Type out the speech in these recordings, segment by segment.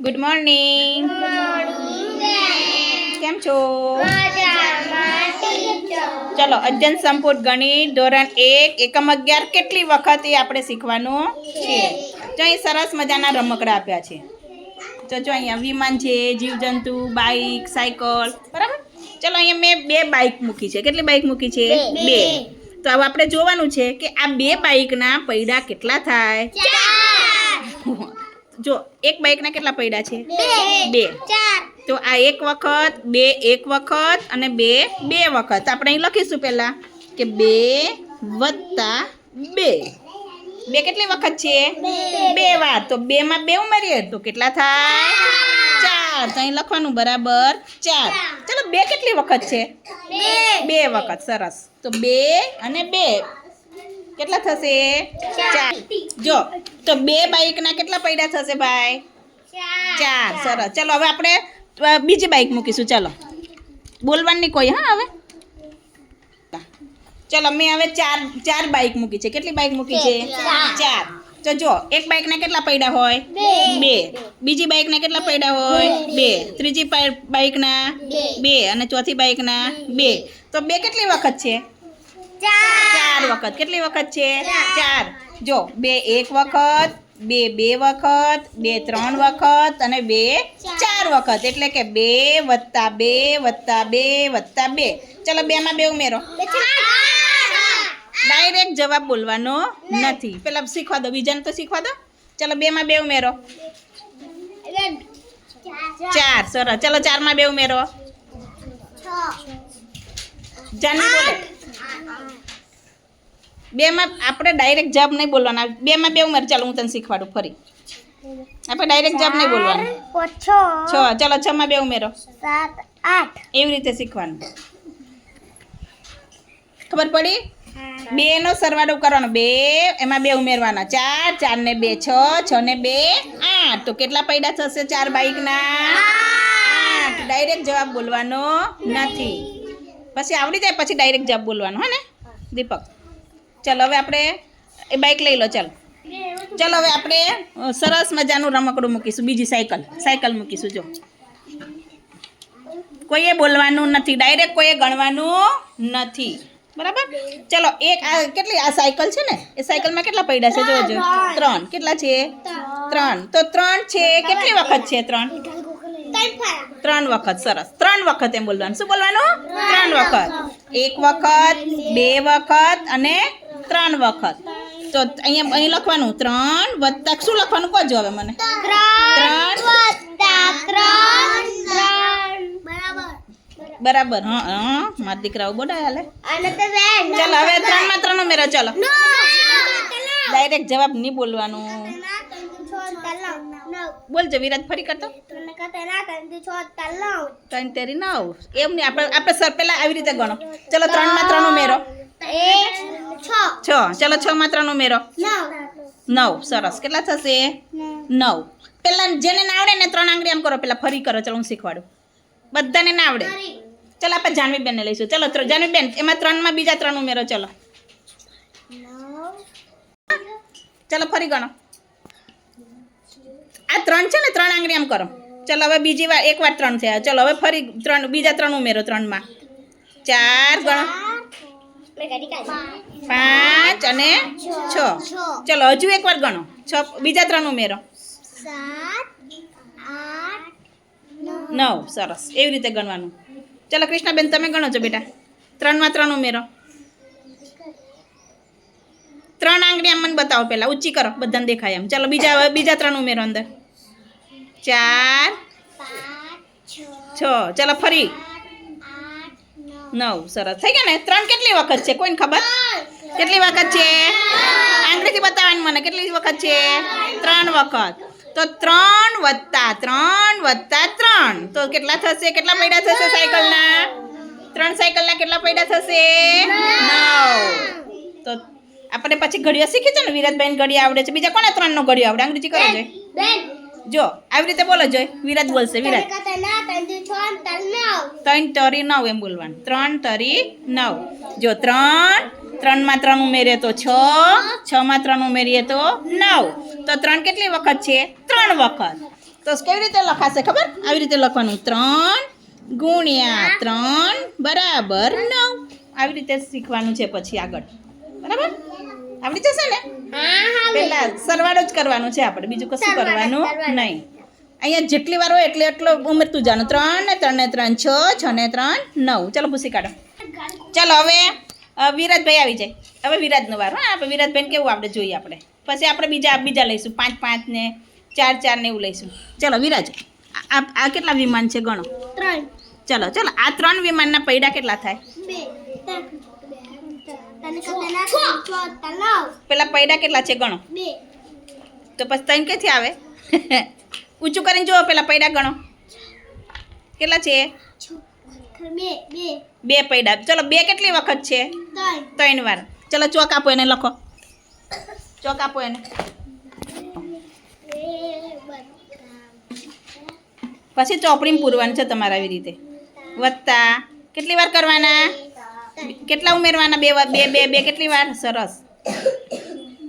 Good morning કેમ છો? ચલો અધ્યયન સંપૂર્ણ ગણિત ધોરણ એક એકમ અગિયાર કેટલી વખત એ આપણે શીખવાનું છે? જો અહીં સરસ મજાના રમકડા આપ્યા છે. તો જો અહીંયા વિમાન છે જીવજંતુ બાઇક સાયકલ બરાબર? ચલો અહીંયા મેં બે બાઇક મૂકી છે. કેટલી બાઇક મૂકી છે? બે. તો હવે આપણે જોવાનું છે કે આ બે બાઇકના પૈડા કેટલા થાય? જો એક બાઇકના કેટલા પૈડા છે? બે. તો આ એક વખત બે એક વખત અને બે બે વખત. આપણે અહીં લખીશું પહેલા કે બે વત્તા બે. બે કેટલી વખત છે? બે. વાર. તો બે માં બે ઉમેરીએ તો કેટલા થાય? ચાર. તો અહીં લખવાનું બરાબર ચાર. ચલો બે કેટલી વખત છે? બે વખત. સરસ. તો બે અને બે. કેટલા થશે? ચાર. જો તો બે બાઈકના કેટલા પૈડા થશે ભાઈ? ચાર. સરસ. ચલો હવે આપણે બીજી બાઈક મૂકીશું. ચલો. બોલવાની કોઈ હા હવે? ચલો મેં હવે ચાર ચાર બાઈક મૂકી છે. કેટલી બાઇક મૂકી છે? ચાર. તો જો એક બાઈકના કેટલા પૈડા હોય? બે. બીજી બાઇકના કેટલા પૈડા હોય? બે. ત્રીજી બાઈકના બે અને ચોથી બાઈકના બે. તો બે કેટલી વખત છે? ચાર. વખત. કેટલી વખત છે? ચાર. જો બે એક વખત બે બે વખત બે ત્રણ વખત અને બે ચાર. વખત. એટલે કે બે વત્તા બે વત્તા બે વત્તા બે. ચલો બેમાં બે ઉમેરો. ડાયરેક્ટ જવાબ બોલવાનો નથી. પેલા શીખવા દો બીજાને તો શીખવા દો. ચલો બેમાં બે ઉમેરો. ચાર. સરસ. ચલો ચારમાં બે ઉમેરો. જાની બોલે. બેમાં આપણે ડાયરેક્ટ જવાબ નહીં બોલવાના. બેમાં બે ઉમેર ચાલો હું તને શીખવાડું ફરી. આપણે ડાયરેક્ટ જવાબ નહીં બોલવાનું. છ ચાલો છ માં બે ઉમેરો. સાત આઠ. એવી રીતે શીખવાનું. ખબર પડી? બે નો સરવાળો કરવાનો. બે એમાં બે ઉમેરવાના. ચાર ચાર ને બે છ છ ને બે આઠ. તો કેટલા પૈડા થશે? ચાર બાઈકના? આઠ. ડાયરેક્ટ જવાબ બોલવાનો નથી. પછી આવડી જાય પછી ડાયરેક્ટ જવાબ બોલવાનો હે ને? દીપક. ચાલો હવે આપણે એ બાઈક લઈ લો ચાલો. ચાલો હવે આપણે સરસ મજાનું રમકડું મૂકીશું બીજી સાયકલ. સાયકલ મૂકીશું જો. કોઈએ બોલવાનું નથી ડાયરેક્ટ કોઈએ ગણવાનું નથી. બરાબર? ચલો એક આ કેટલી આ સાયકલ છે ને? એ સાયકલમાં કેટલા પૈડા છે? જોજો. ત્રણ. કેટલા છે? ત્રણ. તો ત્રણ છે કેટલી વખત છે ત્રણ? ત્રણ વખત સરસ. ત્રણ વખત એમ બોલવાનું. શું બોલવાનું? ત્રણ વખત. એક વખત બે વખત અને ત્રણ વખત. તો અહીંયા અહીં લખવાનું ત્રણ વત્તા શું લખવાનું કહો હવે મને? ત્રણ ત્રણ ત્રણ બરાબર. હા હા. મારા દીકરાઓ બોલાય હાલે. ચાલો હવે ત્રણમાં ત્રણ ઉમેરો ચાલો. ડાયરેક્ટ જવાબ નહીં બોલવાનું. બોલજો વિરાજ ફરી કરતો. ત્રણ તેરી નવ. એમ નહીં આપણે આપણે સર પહેલાં આવી રીતે ગણો. ચલો ત્રણમાં ત્રણ ઉમેરો છ. ચલો છ માં ત્રણ ઉમેરો નવ. સરસ. કેટલા થશે? નવ. પેલા જેને ના આવડે ને ત્રણ આંગળી આમ કરો. પેલા ફરી કરો. ચલો હું શીખવાડું. બધાને ના આવડે. ચલો આપણે જાનવી બેનને લઈશું. ચલો ત્ર- જાનવી બેન એમાં ત્રણમાં બીજા ત્રણ ઉમેરો ચલો. ચલો ફરી ગણો. આ ત્રણ છે ને, ત્રણ આંગળી આમ કરો. ચલો હવે બીજી વાર, એક વાર ત્રણ થયા ચલો હવે ફરી ત્રણ, બીજા ત્રણ ઉમેરો ત્રણમાં. ચાર ગણો પાંચ અને છ. ચલો હજુ એક વાર ગણો. છ, બીજા ત્રણ ઉમેરો. નવ. સરસ. એવી રીતે ગણવાનું. ચલો કૃષ્ણાબેન, તમે ગણો છો બેટા. ત્રણમાં ત્રણ ઉમેરો. ત્રણ આંગળી આમ મને બતાવો પહેલાં. ઊંચી કરો. બધાને દેખાય એમ. ચલો બીજા બીજા ત્રણ ઉમેરો અંદર. ચાર, છ. છ ચલો ફરી. નવ. સરસ. થઈ ગયા ને? ત્રણ કેટલી વખત છે? કોઈને ખબર? કેટલી વખત છે? આંગળીથી બતાવવાની મને. કેટલી વખત છે? ત્રણ વખત. તો ત્રણ વત્તા ત્રણ વત્તા ત્રણ. તો કેટલા થશે? કેટલા પૈડા થશે સાયકલના? ત્રણ સાયકલના કેટલા પૈડા થશે? નવ. તો આપણે પછી ઘડિયા શીખી છે ને? વિરાજભાઈ ઘડિયા આવડે છે. બીજા કોને ત્રણનો ઘડિયો આવડે? અંગ્રેજી કરો બેન. જો આવી રીતે બોલો જોઈ વિરાજ બોલશે વિરાજ. ત્રણ તરી નવ એમ બોલવાનું. ત્રણ તરી નવ. જો ત્રણ ત્રણમાં ત્રણ ઉમેરીએ તો છ છમાં ત્રણ ઉમેરીએ તો નવ. તો ત્રણ કેટલી વખત છે? ત્રણ વખત. તો કેવી રીતે લખાશે ખબર? આવી રીતે લખવાનું. ત્રણ ગુણ્યા ત્રણ બરાબર નવ. આવી રીતે શીખવાનું છે પછી આગળ. બરાબર? આવડી જશે ને? હા હા પેલા સરવાળો જ કરવાનો છે આપણે બીજું કશું કરવાનું નહીં. અહીંયા જેટલી વાર હોય એટલે એટલો ઉમેરતું જાનું ત્રણ ને ત્રણ ને ત્રણ છ છ ને ત્રણ નવ. ચાલો ભૂસી કાઢો. ચાલો હવે વિરાજભાઈ આવી જાય. હવે વિરાજનો વાર હા આપણે વિરાજભાઈને કેવું આપણે જોઈએ આપણે. પછી આપણે બીજા બીજા લઈશું. પાંચ પાંચ ને ચાર ચાર ને એવું લઈશું. ચાલો વિરાજ આ કેટલા વિમાન છે ગણો? ત્રણ. ચાલો ચાલો આ ત્રણ વિમાનના પૈડા કેટલા થાય? બે ત્રણ તને કતેના છ તને નવ પેલા પૈડા કેટલા છે ગણો? તો પછી ત્રણ ક્યાંથી આવે? ઊંચું કરીને જુઓ પેલા પૈડા ગણો. કેટલા છે? બે પૈડા. ચલો બે કેટલી વખત છે? ત્રણ ત્રણ વાર. ચલો ચોક આપો એને લખો. ચોક આપો એને. પછી ચોપડીમાં પૂરવાનું છે તમારે આવી રીતે. વત્તા. કેટલી વાર કરવાના? કેટલા ઉમેરવાના? બે બે બે બે, કેટલી વાર? સરસ.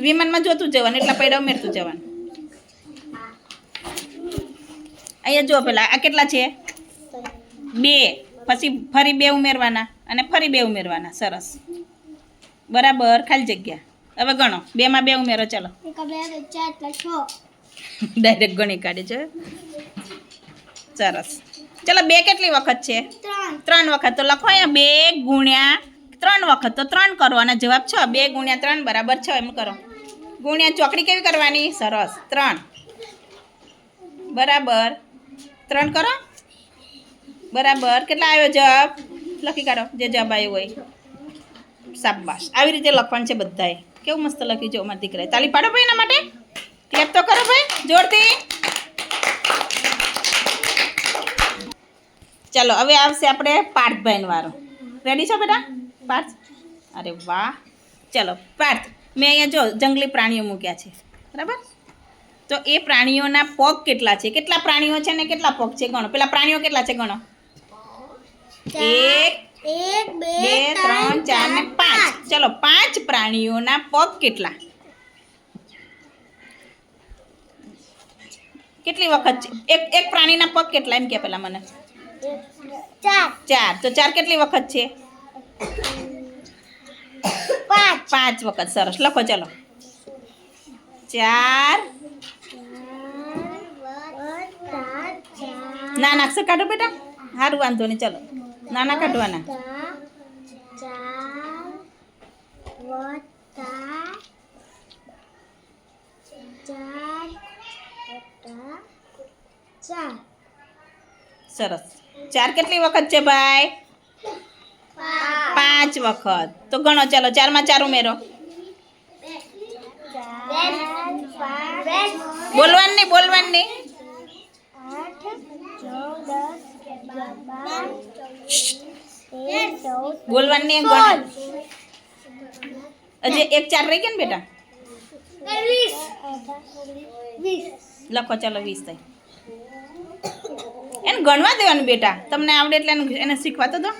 વિમાનમાં જોતું જવાનું, એટલા પૈડા ઉમેરતું જવાનું. અહીંયા જો પેલા, આ કેટલા છે? બે. પછી ફરી બે ઉમેરવાના અને ફરી બે ઉમેરવાના. સરસ. બરાબર, ખાલી જગ્યા. હવે ગણો. બે ઉમેરો, ચાલો. બે બે ચાર ડાયરેક્ટ ગણી કાઢે છે. સરસ. ચલો, બે કેટલી વખત છે? ત્રણ. વખત. તો લખો અહીંયા બે ગુણ્યા ત્રણ વખત. તો ત્રણ કરો અને જવાબ છ. બે ગુણ્યા ત્રણ બરાબર છ. એમ કરો. ગુણ્યા ચોકડી કેવી કરવાની? સરસ. ત્રણ. બરાબર. ત્રણ કરો. બરાબર. કેટલા આવ્યો જવાબ? લખી કાઢો. જે જવાબ આવ્યો હોય. શાબાશ. આવી રીતે લખવાનું છે બધાએ. કેવું મસ્ત લખ્યું જો મારા દીકરાએ. તાલી પાડો ભાઈ એના માટે. ક્લેપ તો કરો ભાઈ. જોરથી. ચાલો હવે આવશે આપણે પાર્થભાઈનો વારો રેડી છો બેટા? પાર્થ? અરે વાહ. ચાલો પાર્થ મેં અહીંયા જો જંગલી પ્રાણીઓ મૂક્યા છે. બરાબર? તો એ પ્રાણીઓના પગ કેટલા છે? કેટલા પ્રાણીઓ છે ને કેટલા પગ છે? ગણો. પેલા પ્રાણીઓ કેટલા છે ગણો? એક બે ત્રણ ચાર ને પાંચ. ચલો પાંચ પ્રાણીઓના પગ કેટલા? કેટલી વખત છે? એક એક પ્રાણીના પગ કેટલા? એમ કે પેલા મને. ચાર. ચાર. તો ચાર કેટલી વખત છે? પાંચ. પાંચ વખત. સરસ. લખો ચલો. ચાર. નાના અક્ષર કાઢો બેટા. સારું વાંધો નહીં. ચલો. નાના કાઢવાના. સરસ. ચાર કેટલી વખત છે ભાઈ? પાંચ વખત. તો ગણો, ચાલો, ચારમાં ચાર ઉમેરો. બોલવાનું નહીં બોલવાનું નહીં. આઠ નવ દસ બાર તેર ચૌદ બોલવાનું નહીં એમ ગણો. હજી એક ચાર રહી ગયા ને બેટા? વીસ વીસ લખો, ચાલો, વીસ થઈ. એને ગણવા દેવાનું બેટા. તમને આવડે એટલે એને શીખવા તો દો.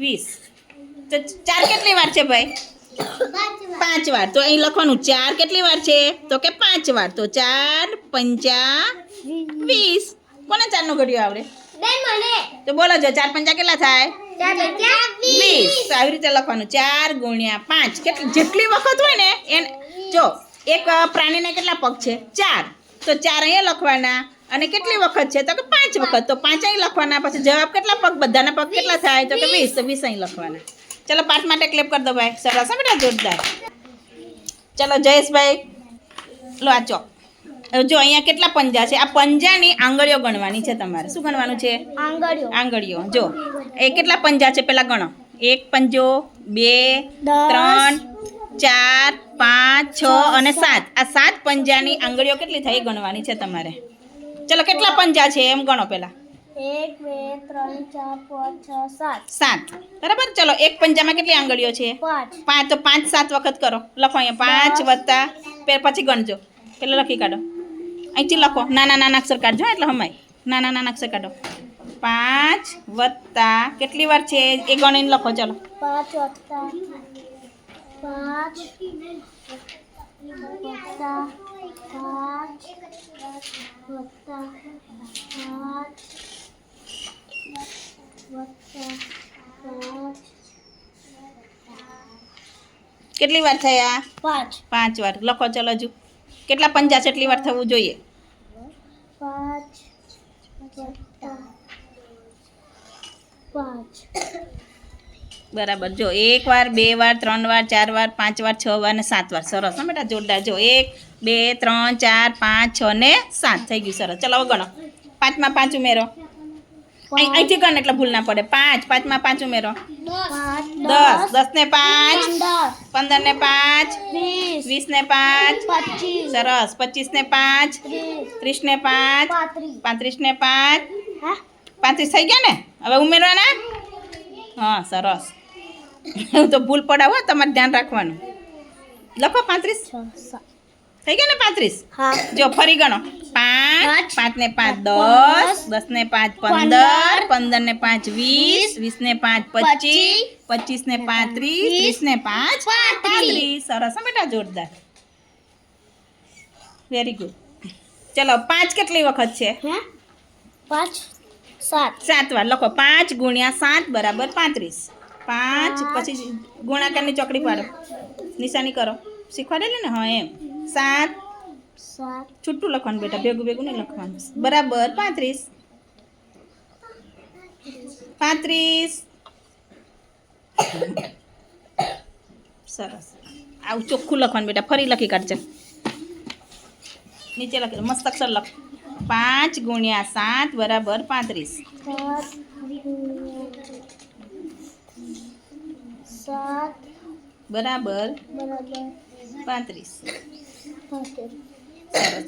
વીસ. તો ચાર કેટલી વાર છે ભાઈ? પાંચ વાર. તો અહીં લખવાનું, ચાર કેટલી વાર છે? તો કે પાંચ વાર. તો ચાર પંચા વીસ. કોને ચારનો ઘડિયો આવડે? તો બોલો જો, ચાર પંચા કેટલા થાય? વીસ. આવી રીતે લખવાનું, ચાર ગુણ્યા પાંચ. કેટલી જેટલી વખત હોય ને, એને જો, એક પ્રાણીને કેટલા પગ છે? ચાર. તો ચાર અહીંયા લખવાના. અને કેટલી વખત છે? તો કે પાંચ વખત. તો પાંચ અહીં લખવાના પછી જવાબ કેટલા પગ બધાના પગ કેટલા થાય? તો કે વીસ. વીસ અહીં લખવાના. ચલો પાઠ માટે ક્લેપ કરી દો ભાઈ. સરસ બેટા જોરદાર. ચલો જયેશભાઈ. લો આ ચોક. જો અહીંયા કેટલા પંજા છે? આ પંજાની આંગળીઓ ગણવાની છે તમારે. શું ગણવાનું છે? આંગળીઓ. આંગળીઓ. જો એ કેટલા પંજા છે પેલા ગણો? એક પંજો બે ત્રણ ચાર પાંચ છ અને સાત. આ સાત પંજાની આંગળીઓ કેટલી થઈ એ ગણવાની છે તમારે. ચલો કેટલા પંજા છે એમ ગણો પેલા? એક બે ત્રણ ચાર પાંચ છ સાત. સાત. બરાબર? ચલો એક પંજામાં કેટલી આંગળીઓ છે? પાંચ. તો પાંચ સાત વખત કરો. લખો અહીંયા. પાંચ વત્તા પછી ગણજો. પેલા લખી કાઢો. અહીંથી લખો. નાના નાના અક્ષર કાઢજો એટલે હમાય. નાના નાના અક્ષર કાઢો. પાંચ વત્તા કેટલી વાર છે? એ ગણીને લખો ચલો. પાંચ વત્તા પાંચ વત્તા પાંચ વત્તા પાંચ વત્તા પાંચ કેટલી વાર થયા? પાંચ. પાંચ વાર. લખો ચલો હજુ. કેટલા પંજા છે એટલી વાર થવું જોઈએ? પાંચ. વત્તા પાંચ. બરાબર. જો એક વાર બે વાર ત્રણ વાર ચાર વાર પાંચ વાર છ વાર ને સાત વાર. સરસ હા બેટા જોરદાર. જો એક બે ત્રણ ચાર પાંચ છ ને સાત. થઈ ગયું સરસ. ચલો ગણો. પાંચમાં પાંચ ઉમેરો. અહીં અહીંથી ગણ એટલે ભૂલ ના પડે. પાંચ. પાંચમાં પાંચ ઉમેરો. દસ. દસ. ને પાંચ. પંદર. ને પાંચ. વીસ. ને પાંચ. સરસ. પચીસ ને પાંચ. ત્રીસ. ને પાંચ. પાંત્રીસ. ને પાંચ. પાંત્રીસ થઈ ગયા ને? હવે ઉમેરવાના? હા સરસ. હું તો ભૂલ પડાવો તમારે ધ્યાન રાખવાનું. લખો પાંત્રીસ. થઈ ગયો ને પાંત્રીસ? જો ફરી ગણો. પાંચ પાંચ. ને પાંચ દસ દસ. ને પાંચ પંદર. પંદર. ને પાંચ વીસ વીસ. ને પાંચ પચીસ પચીસ. ને પાંત્રીસ ત્રીસ. ને પાંચ પાંત્રીસ. સરસ બેટા જોરદાર. વેરી ગુડ ચલો પાંચ કેટલી વખત છે? હે? પાંચ સાત. સાત વાર. લખો પાંચ ગુણ્યા સાત બરાબર પાંત્રીસ. પાંચ પછી ગુણાકારની ચોકડી પાડો નિશાની કરો શીખવાડેલી ને હા એમ સાત સાત છૂટું લખવાનું બેટા ભેગું ભેગું નહીં લખવાનું બરાબર પાંત્રીસ પાંત્રીસ સરસ આવું ચોખ્ખું લખવાનું બેટા ફરી લખી કાઢજે નીચે લખી મસ્ત અક્ષર લખ પાંચ ગુણ્યા સાત બરાબર પાંત્રીસ સાત. બરાબર. પાંત્રીસ.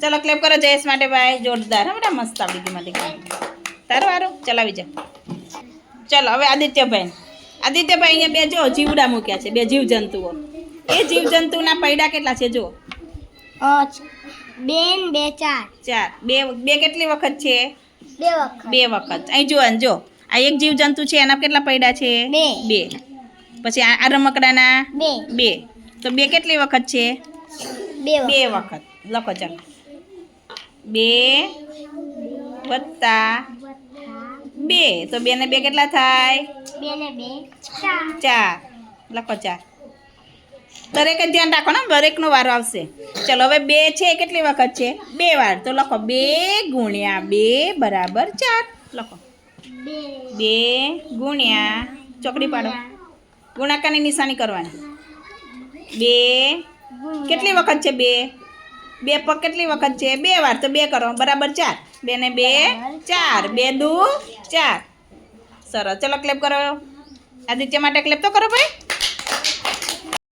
ચલો ક્લેપ કરો જયેશ માટે ભાઈ જોરદાર. હા બેટા મસ્ત આવડી ગઈ માટે તારું ચલાવી જા. ચલો હવે આદિત્યભાઈ. આદિત્યભાઈ અહીંયા બે જો જીવડા મૂક્યા છે બે જીવજંતુઓ. એ જીવજંતુના પૈડા કેટલા છે જો? બેન બે ચાર. ચાર. બે બે કેટલી વખત છે? બે વખત. બે વખત. અહીં જો જો. આ એક જીવજંતુ છે એના કેટલા પૈડા છે? બે. બે. પછી આ રમકડાના બે. બે. તો બે કેટલી વખત છે? બે બે વખત. લખો ચાલો. બે વત્તા બે. તો બે ને બે કેટલા થાય? બે ને બે. ચાર. લખો ચાર. દરેકે ધ્યાન રાખો ને દરેકનો વારો આવશે. ચલો હવે બે છે કેટલી વખત છે? બે વાર. તો લખો બે ગુણ્યા બે બરાબર ચાર. લખો. બે ગુણ્યા. ચોકડી પાડો. ગુણાકારની નિશાની કરવાની. બે. કેટલી વખત છે બે? બે પગ કેટલી વખત છે? બે વાર તો બે કરો. બરાબર ચાર. બે ને બે, ચાર. બે દુ, ચાર. સરસ. ચલો ક્લેપ કરો. આદિત્ય માટે ક્લેપ તો કરો ભાઈ.